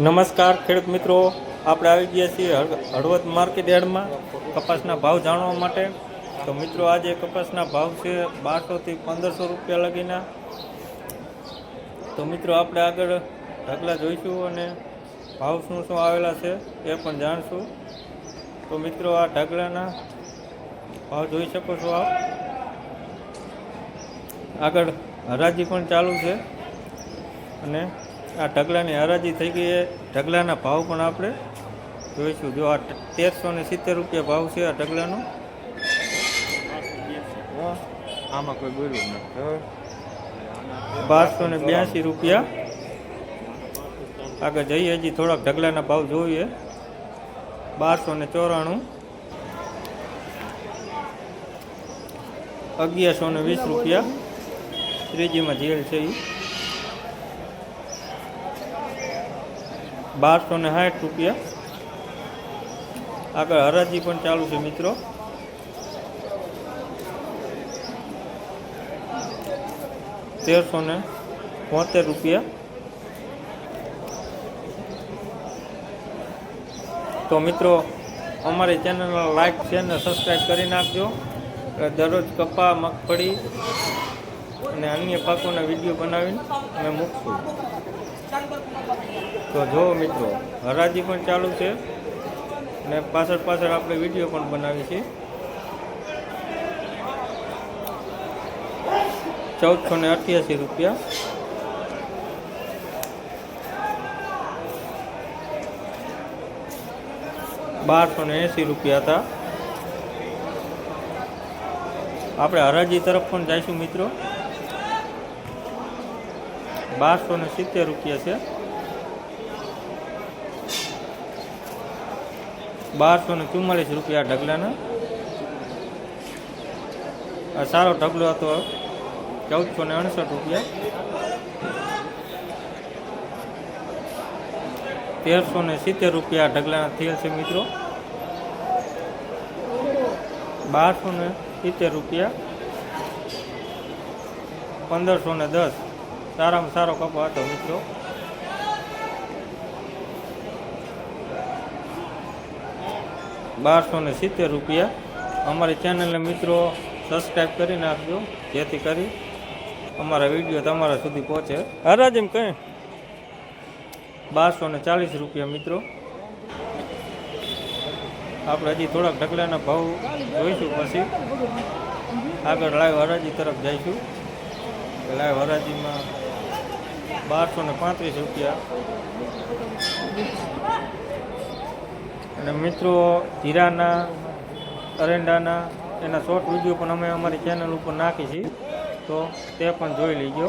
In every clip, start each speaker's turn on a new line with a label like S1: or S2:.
S1: નમસ્કાર ખેડૂત મિત્રો. આપણે આવી ગયા છીએ હળવદ માર્કેટ યાર્ડમાં કપાસના ભાવ જાણવા માટે. તો મિત્રો, આજે કપાસના ભાવ છે બારસોથી પંદરસો રૂપિયા લગીના. તો મિત્રો, આપણે આગળ ઢગલા જોઈશું અને ભાવ શું શું આવેલા છે એ પણ જાણશું. તો મિત્રો, આ ઢગલાના ભાવ જોઈ શકો છો આપ. આગળ હરાજી પણ ચાલુ છે. અને આ ઢગલાની હરાજી થઈ ગઈ છે. ઢગલાના ભાવ પણ આપણે જોઈશું. જો આ તેરસો ને સિત્તેર રૂપિયા ભાવ છે આ ઢગલાનો.
S2: આમાં કોઈ બોલ્યું નથી
S1: બારસો ને બ્યાસી રૂપિયા. આગળ જઈએ હજી થોડાક ઢગલાના ભાવ જોઈએ. બારસો ને ચોરાણું. અગિયારસો ને વીસ રૂપિયા. ત્રીજીમાં જેલ છે એ બારસો ને સાઠ રૂપિયા. આગળ હરાજી પણ ચાલુ છે, મિત્રો. તેરસો ને બોતેર રૂપિયા. તો મિત્રો, અમારી ચેનલ લાઈક છે ને સબસ્ક્રાઈબ કરી નાખજો. દરરોજ કપા, મગફળી અને અન્ય પાકોના વીડિયો બનાવીને અમે મૂકશું. તો જો મિત્રો, હરાજી પણ ચાલુ છે અને પાછળ પાછળ આપણે વીડિયો પણ બનાવી છીએ. ચૌદસો ને અઠ્યાસી રૂપિયા. બારસો ને એંસી રૂપિયા હતા. આપણે હરાજી તરફ પણ જઈશું મિત્રો. બારસો ને સિત્તેર રૂપિયા છે. બારસો ને ચુમ્માલીસ રૂપિયા ઢગલાના. આ સારો ઢગલો હતો. ચૌદસો ને અડસઠ રૂપિયા. તેરસો ને સિત્તેર રૂપિયા ઢગલાના થયેલ છે મિત્રો. બારસો ને સિત્તેર રૂપિયા. પંદરસો ને દસ. સારામાં સારો કપો હતો, મિત્રો. બારસો ને સિત્તેર રૂપિયા. અમારી ચેનલને મિત્રો સબસ્ક્રાઈબ કરી નાખજો, જેથી કરી અમારા વીડિયો તમારા સુધી પહોંચે. હરાજ એમ કંઈ? બારસો ને ચાલીસ રૂપિયા, મિત્રો. આપણે હજી થોડાક ઢગલાના ભાવ જોઈશું પછી આગળ લાઈવ હરાજી તરફ જઈશું. લાઈવ હરાજીમાં બારસો ને પાંત્રીસ રૂપિયા. અને મિત્રો જીરાના અરેંડાના એના શોર્ટ વીડિયો પણ અમે અમારી ચેનલ ઉપર નાખી છીએ. તો તે પણ જોઈ લેજો.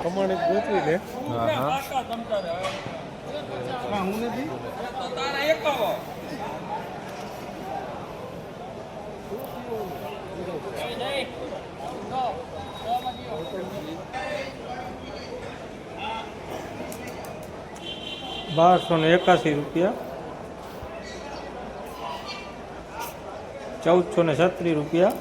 S2: પ્રમાણે ગોતવી લે.
S1: હા હા.
S2: હું નથી.
S1: બારસો ને એકાસી રૂપિયા. ચૌદસો ને છત્રીસ રૂપિયા.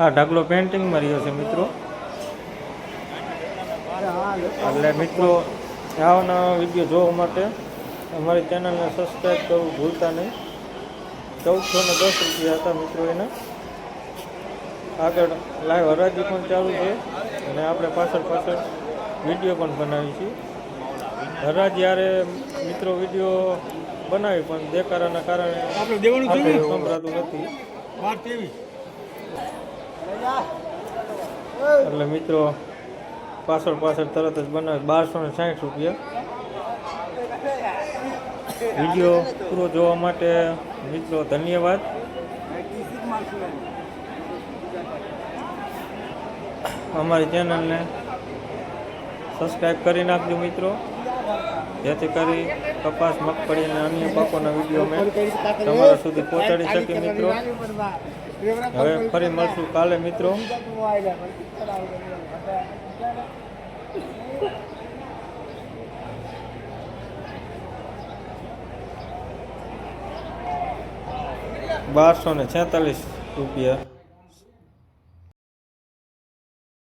S1: આ ઢગલો પેન્ટિંગમાં રહ્યો છે મિત્રો. એટલે મિત્રો, આવા વીડિયો જોવા માટે અમારી ચેનલને સબસ્ક્રાઈબ કરવું ભૂલતા નહીં. ચૌદસો ને દસ રૂપિયા હતા મિત્રો એના. આગળ લાઈવ હરાજી પણ ચાલુ છે. અને આપણે પાછળ પાછળ વીડિયો પણ બનાવી છીએ હરાજી જ્યારે મિત્રો વીડિયો બનાવી પણ દેકારાના કારણે
S2: આપણે દેવાનું
S1: સંભળાતું નથી. એટલે મિત્રો પાછળ પાછળ તરત જ બનાવે બારસો ને સાઠ રૂપિયા. વીડિયો પૂરો જોવા માટે મિત્રો ધન્યવાદ. અમારી ચેનલને સબસ્ક્રાઈબ કરી નાખજો મિત્રો. જેથી કરી કપાસ, મગફળી અને અન્ય પાકોના વીડિયો અમે તમારા સુધી પહોંચાડી શકીએ મિત્રો. હવે ફરી મળશું કાલે મિત્રો. બારસો ને છેતાલીસ રૂપિયા.